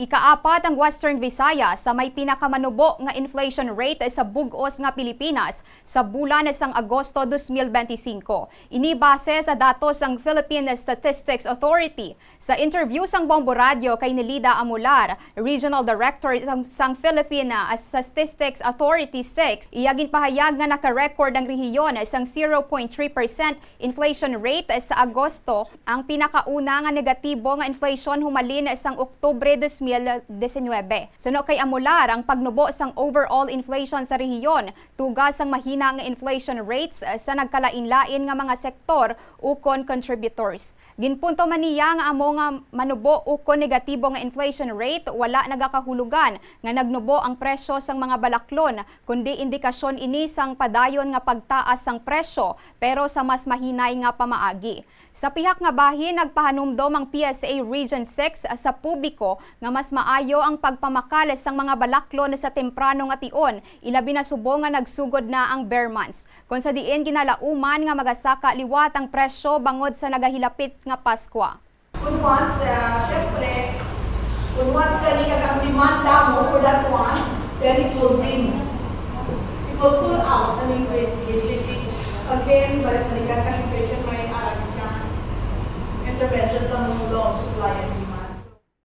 Ikaapat ang Western Visayas sa may pinakamanubo nga inflation rate sa bugos nga Pilipinas sa bulan sang Agosto 2025. Ini base sa datos ng Philippine Statistics Authority. Sa interview sang Bombo Radio kay Nelida Amular, Regional Director sang, sang Philippine Statistics Authority 6, iyagin pahayag nga naka-record ang rehiyon sang 0.3% inflation rate sa Agosto, ang pinakauna nga negatibo nga inflation humalin sang Oktubre 2019. Suno kay Amular, ang pagnubo sang overall inflation sa rehiyon, tugas sang mahina nga inflation rates eh, sa nagkalain-lain nga mga sektor ukon contributors. Ginpunto man niya nga amo nga manubo ukon negatibo nga inflation rate wala nagakahulugan nga nagnubo ang presyo sang mga balaklon kundi indikasyon ini sang padayon nga pagtaas sang presyo pero sa mas mahinay nga pamaagi. Sa pihak nga bahin, nagpahanumdom ang PSA Region 6 sa publiko nga mas maayo ang pagpamakales sang mga balaklon sa temprano nga tion, ilabi na subo nga nagsugod na ang bear months. Kung sa diin ginalauman nga magasaka liwat ang presyo bangod sa nagahilapit nga Pasko. Kung once, uh, syempre, kung once kani ka ang demanda mo for that once, then it will bring, it will pull out an increase in Again, balik balikan ka inflation may arag ka intervention sa mga law of supply and